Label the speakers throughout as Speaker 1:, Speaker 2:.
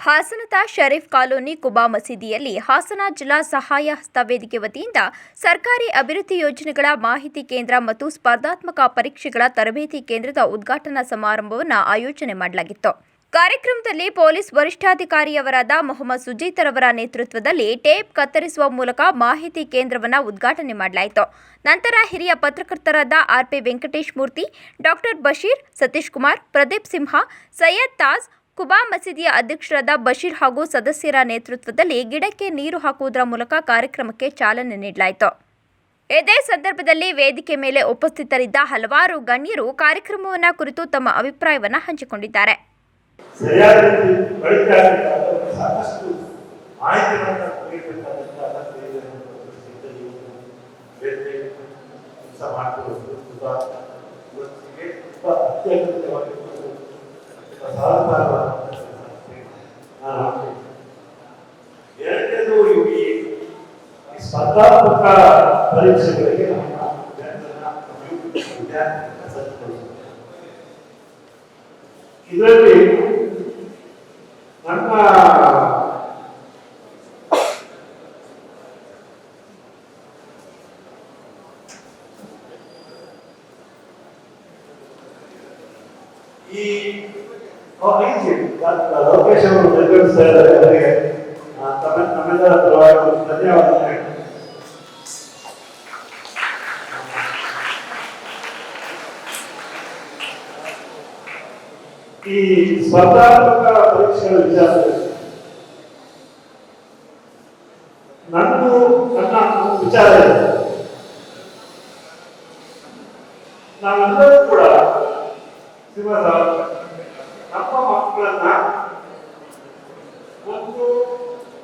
Speaker 1: ಹಾಸನದ ಶರೀಫ್ ಕಾಲೋನಿ ಕುಬಾ ಮಸೀದಿಯಲ್ಲಿ ಹಾಸನ ಜಿಲ್ಲಾ ಸಹಾಯ ಹಸ್ತ ವೇದಿಕೆ ವತಿಯಿಂದ ಸರ್ಕಾರಿ ಅಭಿವೃದ್ಧಿ ಯೋಜನೆಗಳ ಮಾಹಿತಿ ಕೇಂದ್ರ ಮತ್ತು ಸ್ಪರ್ಧಾತ್ಮಕ ಪರೀಕ್ಷೆಗಳ ತರಬೇತಿ ಕೇಂದ್ರದ ಉದ್ಘಾಟನಾ ಸಮಾರಂಭವನ್ನು ಆಯೋಜನೆ ಮಾಡಲಾಗಿತ್ತು. ಕಾರ್ಯಕ್ರಮದಲ್ಲಿ ಪೊಲೀಸ್ ವರಿಷ್ಠಾಧಿಕಾರಿಯವರಾದ ಮೊಹಮ್ಮದ್ ಸುಜೀತರವರ ನೇತೃತ್ವದಲ್ಲಿ ಟೇಪ್ ಕತ್ತರಿಸುವ ಮೂಲಕ ಮಾಹಿತಿ ಕೇಂದ್ರವನ್ನು ಉದ್ಘಾಟನೆ ಮಾಡಲಾಯಿತು. ನಂತರ ಹಿರಿಯ ಪತ್ರಕರ್ತರಾದ ಆರ್ಪಿ ವೆಂಕಟೇಶ್ ಮೂರ್ತಿ, ಡಾಕ್ಟರ್ ಬಶೀರ್ ಸತೀಶ್ ಕುಮಾರ್, ಪ್ರದೀಪ್ ಸಿಂಹ, ಸೈಯದ್ ತಾಜ್ ಕುಬಾ ಮಸೀದಿಯ ಅಧ್ಯಕ್ಷರಾದ ಬಶೀರ್ ಹಾಗೂ ಸದಸ್ಯರ ನೇತೃತ್ವದಲ್ಲಿ ಗಿಡಕ್ಕೆ ನೀರು ಹಾಕುವುದರ ಮೂಲಕ ಕಾರ್ಯಕ್ರಮಕ್ಕೆ ಚಾಲನೆ ನೀಡಲಾಯಿತು. ಇದೇ ಸಂದರ್ಭದಲ್ಲಿ ವೇದಿಕೆ ಮೇಲೆ ಉಪಸ್ಥಿತರಿದ್ದ ಹಲವಾರು ಗಣ್ಯರು ಕಾರ್ಯಕ್ರಮವನ್ನು ಕುರಿತು ತಮ್ಮ ಅಭಿಪ್ರಾಯವನ್ನು ಹಂಚಿಕೊಂಡಿದ್ದಾರೆ.
Speaker 2: ಸರಿಯಾದ ಸ್ಪರ್ಧಾತ್ಮಕ ಪರೀಕ್ಷೆಗಳಿಗೆ ನಮ್ಮ ವಿದ್ಯಾರ್ಥಿಗಳನ್ನ ವಿದ್ಯಾರ್ಥಿಗಳನ್ನ ಸಜ್ಜುಗೊಳಿಸಬೇಕು ಇದರಲ್ಲಿ ನಮ್ಮ ಈ ಓ, ಐತಿ. ಡಾಕ್ಟರ್ ಲೋಕೇಶ್ ಅವರು ನಿರ್ವಹಿಸ್ತಾ ಇದ್ದಾರೆ ಅವರಿಗೆ ಆ, ತಮ್ಮ ನಮ್ಮೆಲ್ಲರ ಪರವಾಗಿ ಒಂದು ಧನ್ಯವಾದ ಹೇಳ್ತೀನಿ. ಈ ಸ್ಪರ್ಧಾತ್ಮಕ ಪರೀಕ್ಷೆಗಳ ವಿಚಾರದಲ್ಲಿ ನಂದು ನನ್ನ ವಿಚಾರ ಇದೆ. ನಾವೆಲ್ಲರೂ ಕೂಡ ಶ್ರೀಮದ ನಮ್ಮ ಮಕ್ಕಳನ್ನ ಒಂದು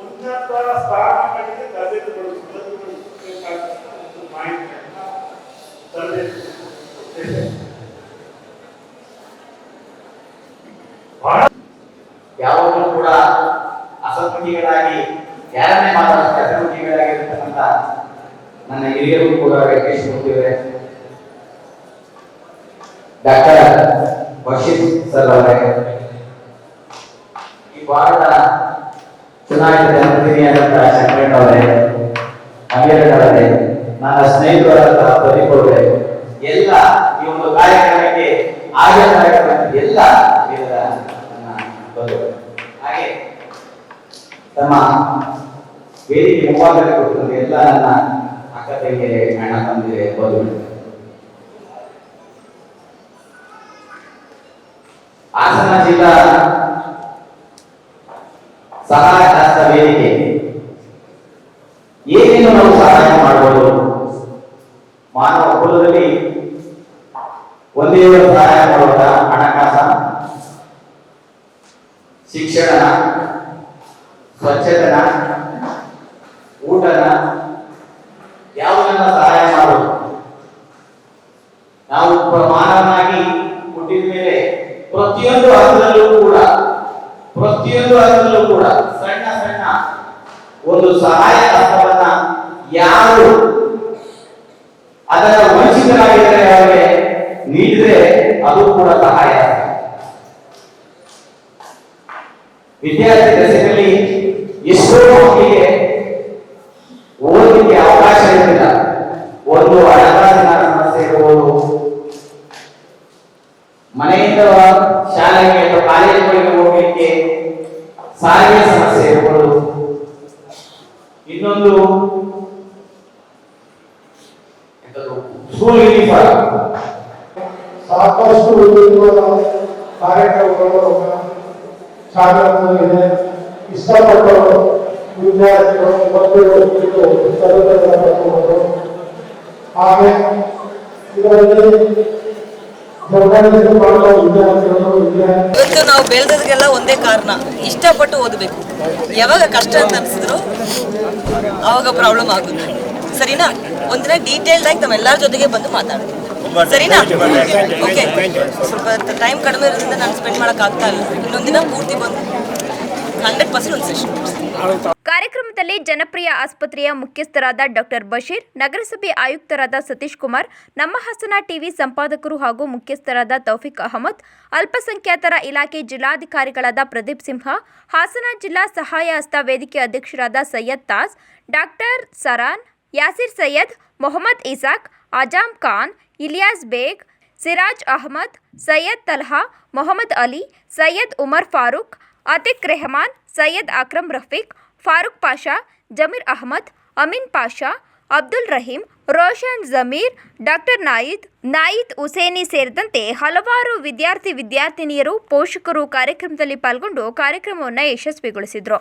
Speaker 2: ಉನ್ನತ ಸ್ಥಾನಗಳಿಗೆ ತರಬೇತಿಗೊಳಿಸಬೇಕಾದಂತ ಒಂದು ಮಾಹಿತಿಯನ್ನ ತರಬೇತಿ ಕೊಡ್ತೇವೆ. ಬಹಳ
Speaker 3: ಯಾವಾಗಲೂ ಕೂಡ ಅಸಂಖ್ಯಾತರಾಗಿ ಯಾರನ್ನೇ ಮಾತಾಡೋಕ್ಕೆ ಅಸಂಖ್ಯಾತರಾಗಿರ್ತಕ್ಕಂಥ ನನ್ನ ಹಿರಿಯರು ಕೂಡ ವೆಂಕಟೇಶ್ ಮೂರ್ತಿಯವರೇ. ಡಾಕ್ಟರ್ ಬಶೀರ್ ಸರ್ ಅವರೇ. ಈ ವಾರದ ಚುನಾಯಿತ ಜನಪ್ರತಿನಿಧಿಯಾದಂತಹ ಶಂಕರಣ್ಣ ಅವರೇ ಅಭಿಯರಣ್ಣವರೇ ನನ್ನ ಸ್ನೇಹಿತರಾದಂತಹ ಪ್ರದೀಪ್ ಅವರೇ ಎಲ್ಲ ಈ ಒಂದು ಕಾರ್ಯಕ್ರಮಕ್ಕೆ ಆಗಬೇಕಾಗಿರುವಂತಹ ಎಲ್ಲ ಹಾಗೆ ತಮ್ಮ ವೇದಿಕೆ ಮುಂಭಾಗದಲ್ಲಿ ಕೊಟ್ಟು ಎಲ್ಲ ನನ್ನ ಅಕ್ಕ ತಂಗಿಯರೇ, ಅಣ್ಣ ಬಂಧುಗಳು ಹಾಸನ ಜಿಲ್ಲಾ ಸಹಾಯ ಹಸ್ತ ವೇದಿಕೆ. ಏನೇನು ನಾವು ಸಹಾಯ ಮಾಡಬಹುದು ಮಾನವ ಕುಲದಲ್ಲಿ ಒಂದೇ ಸಹಾಯ ಮಾಡುವುದ ಹಣಕಾಸ, ಶಿಕ್ಷಣ ಸ್ವಚ್ಛತನ, ಊಟನ ಯಾವುದನ್ನ ಸಹಾಯ ಮಾಡುವುದು? ನಾವು ಮಾನವನಾಗಿ ಹುಟ್ಟಿದ ಮೇಲೆ ಪ್ರತಿಯೊಂದು ಹಂತದಲ್ಲೂ ಕೂಡ, ಪ್ರತಿಯೊಂದು ಹಂತದಲ್ಲೂ ಕೂಡ ಸಣ್ಣ ಸಣ್ಣ ಒಂದು ಸಹಾಯ ಹಸ್ತವನ್ನ ಯಾರು ಅದರ ವಂಚಿತರಾಗಿದ್ದರೆ ಅವರಿಗೆ ನೀಡಿದ್ರೆ ಅದು ಕೂಡ ಸಹಾಯ. ವಿದ್ಯಾರ್ಥಿ ಮಕ್ಕಳಿಗೆ ಓದಲಿಕ್ಕೆ ಅವಕಾಶ ಇರಲಿಲ್ಲ. ಒಂದು ಹಣಕಾಸಿನ ಸಮಸ್ಯೆ ಇರಬಹುದು ಮನೆಯಿಂದ ಶಾಲೆಗೆ ಅಥವಾ ಕಾಲೇಜುಗಳಿಗೆ ಹೋಗ್ಲಿಕ್ಕೆ ಸಾರಿಗೆ ಸಮಸ್ಯೆ ಇರಬಹುದು ಇನ್ನೊಂದು ಸ್ಕೂಲ್ ಯೂನಿಫಾರ್ಮ್
Speaker 4: ಸಾಕಷ್ಟು ಕಾರ್ಯಕ್ರಮಗಳು ಶಾಲೆಗಳಿದೆ ಇಷ್ಟಪಟ್ಟು
Speaker 5: ಇವತ್ತು ನಾವು ಬೆಳೆದದ್ಗೆಲ್ಲ ಒಂದೇ ಕಾರಣ, ಇಷ್ಟಪಟ್ಟು ಓದಬೇಕು. ಯಾವಾಗ ಕಷ್ಟ ಅಂತ ಅನಿಸಿದ್ರು ಅವಾಗ ಪ್ರಾಬ್ಲಮ್ ಆಗುತ್ತೆ. ಸರಿನಾ? ಒಂದಿನ ಡೀಟೇಲ್ಡ್ ಆಗಿ ನಮ್ಮೆಲ್ಲರ ಜೊತೆಗೆ ಬಂದು ಮಾತಾಡ್ತೀವಿ ಸರಿನಾ? ಓಕೆ ಸ್ವಲ್ಪ ಟೈಮ್ ಕಡಿಮೆ ಇರೋದ್ರಿಂದ ನಾನು ಸ್ಪೆಂಡ್ ಮಾಡೋಕ್ಕಾಗ್ತಾ ಇಲ್ಲ. ಇನ್ನೊಂದಿನ ಪೂರ್ತಿ ಬಂದು ಹಂಡ್ರೆಡ್ ಪರ್ಸೆಂಟ್ ಒಂದು ಸೆಷನ್
Speaker 1: ಕಾರ್ಯಕ್ರಮದಲ್ಲಿ ಜನಪ್ರಿಯ ಆಸ್ಪತ್ರೆಯ ಮುಖ್ಯಸ್ಥರಾದ ಡಾಕ್ಟರ್ ಬಶೀರ್, ನಗರಸಭೆ ಆಯುಕ್ತರಾದ ಸತೀಶ್ ಕುಮಾರ್, ನಮ್ಮ ಹಾಸನ ಟಿವಿ ಸಂಪಾದಕರು ಹಾಗೂ ಮುಖ್ಯಸ್ಥರಾದ ತೌಫಿಕ್ ಅಹಮದ್, ಅಲ್ಪಸಂಖ್ಯಾತರ ಇಲಾಖೆ ಜಿಲ್ಲಾಧಿಕಾರಿಗಳಾದ ಪ್ರದೀಪ್ ಸಿಂಹ, ಹಾಸನ ಜಿಲ್ಲಾ ಸಹಾಯ ಹಸ್ತ ವೇದಿಕೆ ಅಧ್ಯಕ್ಷರಾದ ಸೈಯದ್ ತಾಸ್, ಡಾಕ್ಟರ್ ಸರಾನ್, ಯಾಸಿರ್ ಸೈಯದ್, ಮೊಹಮ್ಮದ್ ಇಸಾಕ್, ಅಜಾಮ್ ಖಾನ್, ಇಲಿಯಾಸ್ ಬೇಗ್, ಸಿರಾಜ್ ಅಹಮದ್, ಸೈಯದ್ ತಲ್ಹಾ, ಮೊಹಮ್ಮದ್ ಅಲಿ, ಸೈಯದ್ ಉಮರ್ ಫಾರೂಕ್, ಅತಿಕ್ ರೆಹಮಾನ್, ಸೈಯದ್ ಅಕ್ರಮ್ ರಫೀಕ್ ಫಾರೂಕ್ ಪಾಷಾ, ಜಮೀರ್ ಅಹಮದ್, ಅಮೀನ್ ಪಾಷಾ, ಅಬ್ದುಲ್ ರಹೀಂ, ರೋಷನ್ ಜಮೀರ್, ಡಾಕ್ಟರ್ ನಾಯಿದ್ ನಾಯಿದ್ ಹುಸೇನಿ ಸೇರಿದಂತೆ ಹಲವಾರು ವಿದ್ಯಾರ್ಥಿ ವಿದ್ಯಾರ್ಥಿನಿಯರು ಪೋಷಕರು ಕಾರ್ಯಕ್ರಮದಲ್ಲಿ ಪಾಲ್ಗೊಂಡು ಕಾರ್ಯಕ್ರಮವನ್ನು ಯಶಸ್ವಿಗೊಳಿಸಿದರು.